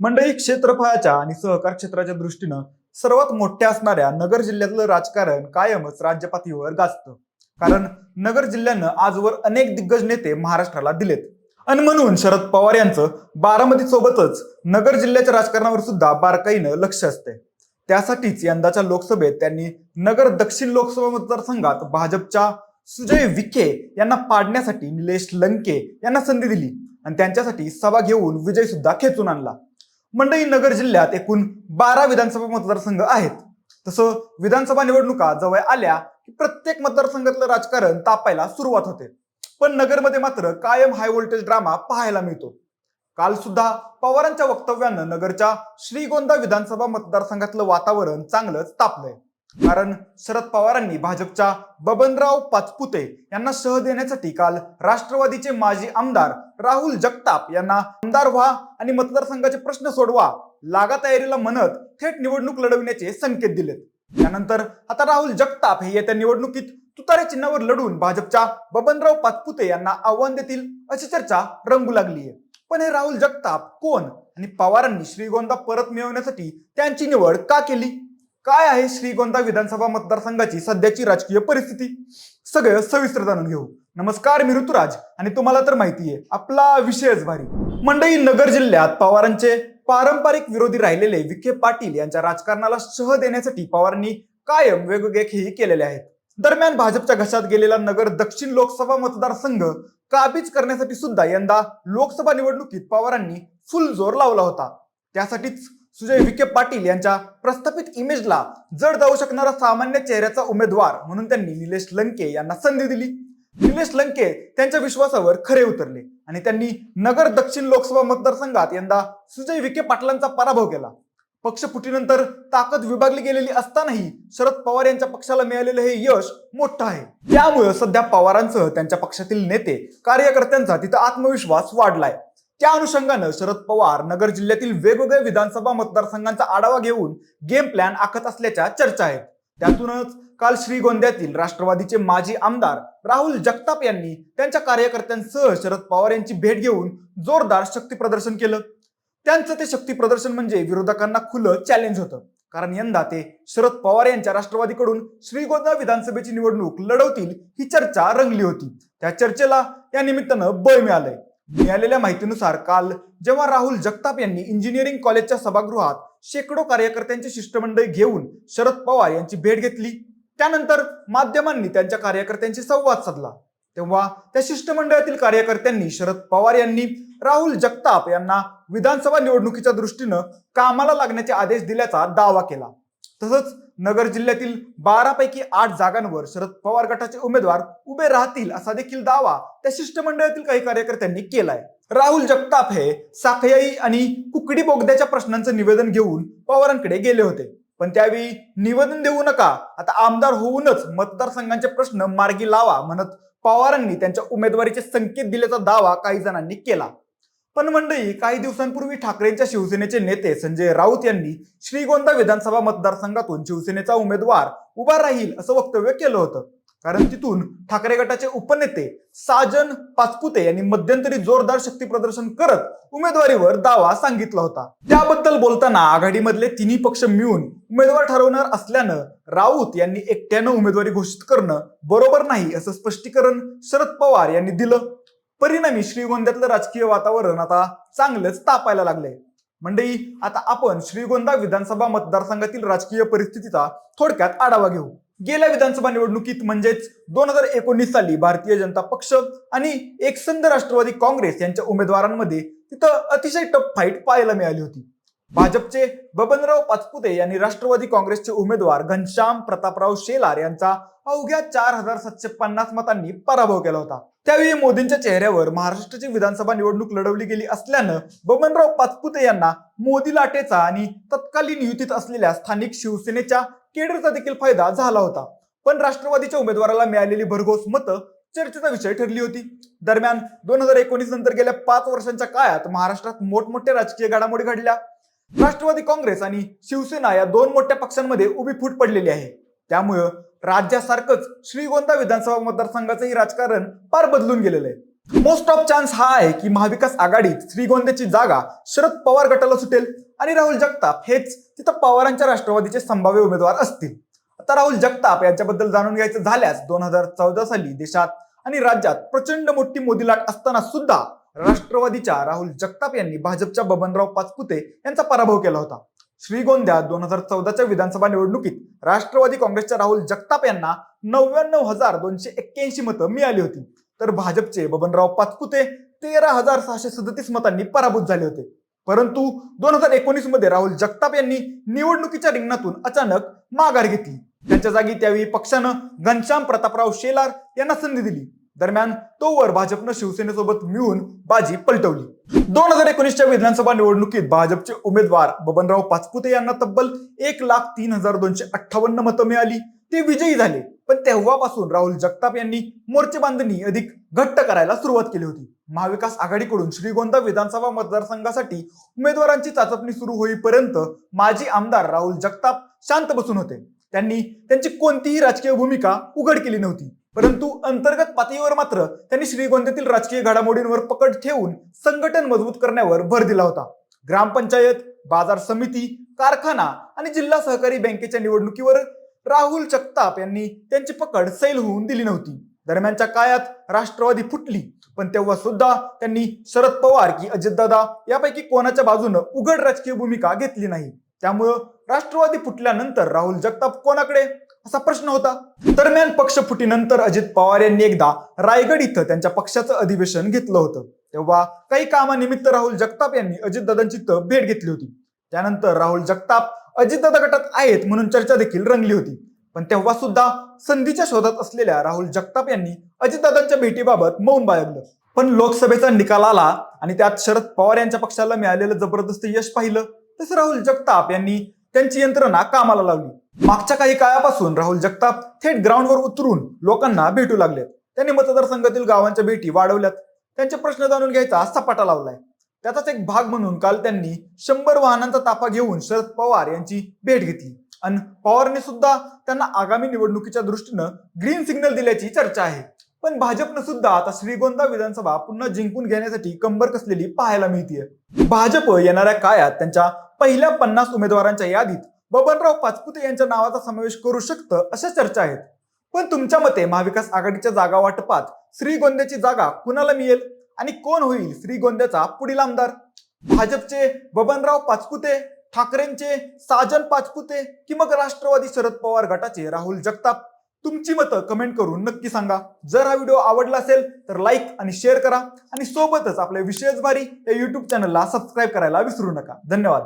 मंडळी क्षेत्रफळाच्या आणि सहकार क्षेत्राच्या दृष्टीनं सर्वात मोठ्या असणाऱ्या नगर जिल्ह्यातलं राजकारण कायमच राज्यपातळीवर गाजतं. कारण नगर जिल्ह्यानं आजवर अनेक दिग्गज नेते महाराष्ट्राला दिलेत. आणि म्हणून शरद पवार यांचं बारामती सोबतच नगर जिल्ह्याच्या राजकारणावर सुद्धा बारकाईनं लक्ष असते त्यासाठीच यंदाच्या लोकसभेत त्यांनी नगर दक्षिण लोकसभा मतदारसंघात भाजपच्या सुजय विखे यांना पाडण्यासाठी निलेश लंके यांना संधी दिली. आणि त्यांच्यासाठी सभा घेऊन विजय सुद्धा खेचून आणला. मंडई नगर जिल्ह्यात एकूण बारा विधानसभा मतदारसंघ आहेत. तसं विधानसभा निवडणुका जवळ आल्या की प्रत्येक मतदारसंघातलं राजकारण तापायला सुरुवात होते. पण नगरमध्ये मात्र कायम हाय व्होल्टेज ड्रामा पाहायला मिळतो. काल सुद्धा पवारांच्या वक्तव्यानं नगरच्या श्रीगोंदा विधानसभा मतदारसंघातलं वातावरण चांगलंच तापलंय. कारण शरद पवारांनी भाजपच्या बबनराव पाचपुते यांना सह देण्यासाठी काल राष्ट्रवादीचे माजी आमदार राहुल जगताप यांना आमदार व्हा आणि मतदारसंघाचे प्रश्न सोडवा लागा तयारीला म्हणत थेट निवडणूक लढविण्याचे संकेत दिलेत. त्यानंतर आता राहुल जगताप हे येत्या निवडणुकीत तुतारे चिन्हावर लढून भाजपच्या बबनराव पाचपुते यांना आव्हान देतील अशी चर्चा रंगू लागली आहे. पण हे राहुल जगताप कोण आणि पवारांनी श्रीगोंदा परत मिळवण्यासाठी त्यांची निवड का केली? काय आहे श्रीगोंदा विधानसभा मतदारसंघाची सध्याची राजकीय परिस्थिती? सगळं सविस्तर जाणून घेऊ. नमस्कार मी ऋतुराज आणि तुम्हाला तर माहिती आहे आपला विषयच भारी. मंडई नगर जिल्ह्यात पवारांचे पारंपरिक विरोधी राहिलेले विखे पाटील यांच्या राजकारणाला शह देण्यासाठी पवारांनी कायम वेगवेगळे खेळी केलेले आहेत. दरम्यान भाजपच्या घशात गेलेला नगर दक्षिण लोकसभा मतदारसंघ काबीज करण्यासाठी सुद्धा यंदा लोकसभा निवडणुकीत पवारांनी फुल जोर लावला होता. त्यासाठीच सुजय विखे पाटील यांच्या प्रस्थापित इमेजला जड जाऊ शकणारा सामान्य चेहऱ्याचा उमेदवार म्हणून त्यांनी निलेश लंके यांना संधी दिली. निलेश लंके त्यांच्या विश्वासावर खरे उतरले आणि त्यांनी नगर दक्षिण लोकसभा मतदारसंघात यंदा सुजय विखे पाटलांचा पराभव केला. पक्षफुटीनंतर ताकद विभागली गेलेली असतानाही शरद पवार यांच्या पक्षाला मिळालेलं हे यश मोठं आहे. त्यामुळे सध्या पवारांसह त्यांच्या पक्षातील नेते कार्यकर्त्यांचा तिथं आत्मविश्वास वाढलाय. त्या अनुषंगानं शरद पवार नगर जिल्ह्यातील वेगवेगळ्या विधानसभा मतदारसंघांचा आढावा घेऊन गेम प्लॅन आखत असल्याच्या चर्चा आहेत. त्यातूनच काल श्रीगोंद्यातील राष्ट्रवादीचे माजी आमदार राहुल जगताप यांनी त्यांच्या कार्यकर्त्यांसह शरद पवार यांची भेट घेऊन जोरदार शक्ती प्रदर्शन केलं. त्यांचं ते शक्ती प्रदर्शन म्हणजे विरोधकांना खुलं चॅलेंज होतं. कारण यंदा ते शरद पवार यांच्या राष्ट्रवादीकडून श्रीगोंदा विधानसभेची निवडणूक लढवतील ही चर्चा रंगली होती. त्या चर्चेला या निमित्तानं बळ मिळालंय. मिळालेल्या माहितीनुसार काल जेव्हा राहुल जगताप यांनी इंजिनिअरिंग कॉलेजच्या सभागृहात शेकडो कार्यकर्त्यांचे शिष्टमंडळ घेऊन शरद पवार यांची भेट घेतली. त्यानंतर माध्यमांनी त्यांच्या कार्यकर्त्यांशी संवाद साधला. तेव्हा त्या शिष्टमंडळातील कार्यकर्त्यांनी शरद पवार यांनी राहुल जगताप यांना विधानसभा निवडणुकीच्या दृष्टीनं कामाला लागण्याचे आदेश दिल्याचा दावा केला. तसंच नगर जिल्ह्यातील बारापैकी आठ जागांवर शरद पवार गटाचे उमेदवार उभे राहतील असा देखील दावा त्या शिष्टमंडळातील काही कार्यकर्त्यांनी केलाय. राहुल जगताप हे साखयाई आणि कुकडी बोगद्याच्या प्रश्नांचं निवेदन घेऊन पवारांकडे गेले होते. पण त्यावेळी निवेदन देऊ नका आता आमदार होऊनच मतदारसंघांचे प्रश्न मार्गी लावा म्हणत पवारांनी त्यांच्या उमेदवारीचे संकेत दिल्याचा दावा काही जणांनी केला. पण मंडळी काही दिवसांपूर्वी ठाकरेंच्या शिवसेनेचे नेते संजय राऊत यांनी श्रीगोंदा विधानसभा मतदारसंघातून शिवसेनेचा उमेदवार उभा राहील असं वक्तव्य केलं होतं. कारण तिथून ठाकरे गटाचे उपनेते साजन पाचपुते यांनी मध्यंतरी जोरदार शक्ती प्रदर्शन करत उमेदवारीवर दावा सांगितला होता. त्याबद्दल बोलताना आघाडीमधले तिन्ही पक्ष मिळून उमेदवार ठरवणार असल्यानं राऊत यांनी एकट्यानं उमेदवारी घोषित करणं बरोबर नाही असं स्पष्टीकरण शरद पवार यांनी दिलं. परिणामी श्रीगोंद्यातलं राजकीय वातावरण आता चांगलंच तापायला लागलंय. मंडळी आता आपण श्रीगोंदा विधानसभा मतदारसंघातील राजकीय परिस्थितीचा थोडक्यात आढावा घेऊ. गेल्या विधानसभा निवडणुकीत म्हणजेच दोन हजार एकोणीस साली भारतीय जनता पक्ष आणि एकसंध राष्ट्रवादी काँग्रेस यांच्या उमेदवारांमध्ये तिथं अतिशय टफ फाईट पाहायला मिळाली होती. भाजपचे बबनराव पाचपुते यांनी राष्ट्रवादी काँग्रेसचे उमेदवार घनश्याम प्रतापराव शेलार यांचा अवघ्या चार हजार सातशे पन्नास मतांनी पराभव केला होता. त्यावेळी मोदींच्या चेहऱ्यावर महाराष्ट्राची विधानसभा निवडणूक लढवली गेली असल्यानं बबनराव पाचपुते यांना मोदी लाटेचा आणि तत्कालीन युतीत असलेल्या स्थानिक शिवसेनेच्या केडरचा देखील फायदा झाला होता. पण राष्ट्रवादीच्या उमेदवाराला मिळालेली भरघोस मतं चर्चेचा विषय ठरली होती. दरम्यान दोन हजार एकोणीस नंतर गेल्या पाच वर्षांच्या काळात महाराष्ट्रात मोठमोठ्या राजकीय घडामोडी घडल्या. राष्ट्रवादी काँग्रेस आणि शिवसेना या दोन मोठ्या पक्षांमध्ये उभी फूट पडलेली आहे. त्यामुळं राज्यासारखंच श्रीगोंदा विधानसभा मतदारसंघाचंही राजकारण फार बदलून गेलेलं आहे. मोस्ट ऑफ चान्स हा आहे की महाविकास आघाडीत श्रीगोंद्याची जागा शरद पवार गटाला सुटेल आणि राहुल जगताप हेच तिथं पवारांच्या राष्ट्रवादीचे संभाव्य उमेदवार असतील. आता राहुल जगताप यांच्याबद्दल जाणून घ्यायचं झाल्यास दोन हजार चौदा साली देशात आणि राज्यात प्रचंड मोठी मोदी लाट असताना सुद्धा राष्ट्रवादीच्या राहुल जगताप यांनी भाजपच्या बबनराव पाचपुते यांचा पराभव केला होता. श्रीगोंद्यात दोन हजार चौदाच्या विधानसभा निवडणुकीत राष्ट्रवादी काँग्रेसच्या राहुल जगताप यांना नव्याण्णव हजार दोनशे एक्क्याऐंशी मतं मिळाली होती. तर भाजपचे बबनराव पाचपुते तेरा हजार सहाशे सदतीस मतांनी पराभूत झाले होते. परंतु दोन हजार एकोणीसमध्ये राहुल जगताप यांनी निवडणुकीच्या रिंगणातून अचानक माघार घेतली. त्यांच्या जागी त्यावेळी पक्षानं घनश्याम प्रतापराव शेलार यांना संधी दिली. दरम्यान तोवर भाजपनं शिवसेनेसोबत मिळून बाजी पलटवली. दोन हजार एकोणीसच्या विधानसभा निवडणुकीत भाजपचे उमेदवार बबनराव पाचपुते यांना तब्बल एक लाख तीन हजार दोनशे अठ्ठावन्न मतं मिळाली. ते विजयी झाले. पण तेव्हापासून राहुल जगताप यांनी मोर्चे बांधणी अधिक घट्ट करायला सुरुवात केली होती. महाविकास आघाडीकडून श्रीगोंदा विधानसभा मतदारसंघासाठी उमेदवारांची चाचपणी सुरू होईपर्यंत माजी आमदार राहुल जगताप शांत बसून होते. त्यांनी त्यांची कोणतीही राजकीय भूमिका उघड केली नव्हती. परंतु अंतर्गत पातळीवर मात्र त्यांनी श्रीगोंद्यातील राजकीय घडामोडींवर पकड ठेवून संघटन मजबूत करण्यावर भर दिला होता. ग्रामपंचायत बाजार समिती कारखाना आणि जिल्हा सहकारी बँकेच्या निवडणुकीवर राहुल जगताप यांनी त्यांची पकड सैल होऊन दिली नव्हती. दरम्यानच्या काळात राष्ट्रवादी फुटली पण तेव्हा सुद्धा त्यांनी शरद पवार की अजितदादा यापैकी कोणाच्या बाजूनं उघड राजकीय भूमिका घेतली नाही. त्यामुळं राष्ट्रवादी फुटल्यानंतर राहुल जगताप कोणाकडे? असा प्रश्न होता. दरम्यान पक्ष फुटीनंतर अजित पवार यांनी एकदा रायगड इथं त्यांच्या पक्षाचं अधिवेशन घेतलं होतं. तेव्हा काही कामानिमित्त राहुल जगताप यांनी अजितदादांची इथं भेट घेतली होती. त्यानंतर राहुल जगताप अजितदादा गटात आहेत म्हणून चर्चा देखील रंगली होती. पण तेव्हा सुद्धा संधीच्या शोधात असलेल्या राहुल जगताप यांनी अजितदादांच्या भेटीबाबत मौन बाळगलं. पण लोकसभेचा निकाल आला आणि त्यात शरद पवार यांच्या पक्षाला मिळालेलं जबरदस्त यश पाहिलं. तसं राहुल जगताप यांनी त्यांची यंत्रणा कामाला लावली. मागच्या काही काळापासून राहुल जगताप थेट ग्राउंडवर उतरून लोकांना भेटू लागलेत. त्यांनी मतदारसंघातील गावांच्या भेटी वाढवल्यात. त्यांचे प्रश्न जाणून घ्यायचा सपाटा लावलाय. त्याचाच एक भाग म्हणून काल त्यांनी शंभर वाहनांचा ताफा घेऊन शरद पवार यांची भेट घेतली. आणि पवारने सुद्धा त्यांना आगामी निवडणुकीच्या दृष्टीनं ग्रीन सिग्नल दिल्याची चर्चा आहे. पण भाजपनं सुद्धा आता श्रीगोंदा विधानसभा पुन्हा जिंकून घेण्यासाठी कंबर कसलेली पाहायला मिळतीये. भाजप येणाऱ्या काळात त्यांच्या पहिल्या पन्नास उमेदवारांच्या यादीत बबनराव पाचपुते यांच्या नावाचा समावेश करू शकतं अशा चर्चा आहेत. पण तुमच्या मते महाविकास आघाडीच्या जागा वाटपात श्रीगोंद्याची जागा कुणाला मिळेल? आणि कोण होईल श्रीगोंद्याचा पुढील आमदार? भाजपचे बबनराव पाचपुते ठाकरेंचे साजन पाचपुते की मग राष्ट्रवादी शरद पवार गटाचे राहुल जगताप? तुमची मतं कमेंट करून नक्की सांगा. जर हा व्हिडिओ आवडला असेल तर लाईक आणि शेअर करा. आणि सोबतच आपल्या विशेष भारी या युट्यूब चॅनलला सबस्क्राईब करायला विसरू नका. धन्यवाद.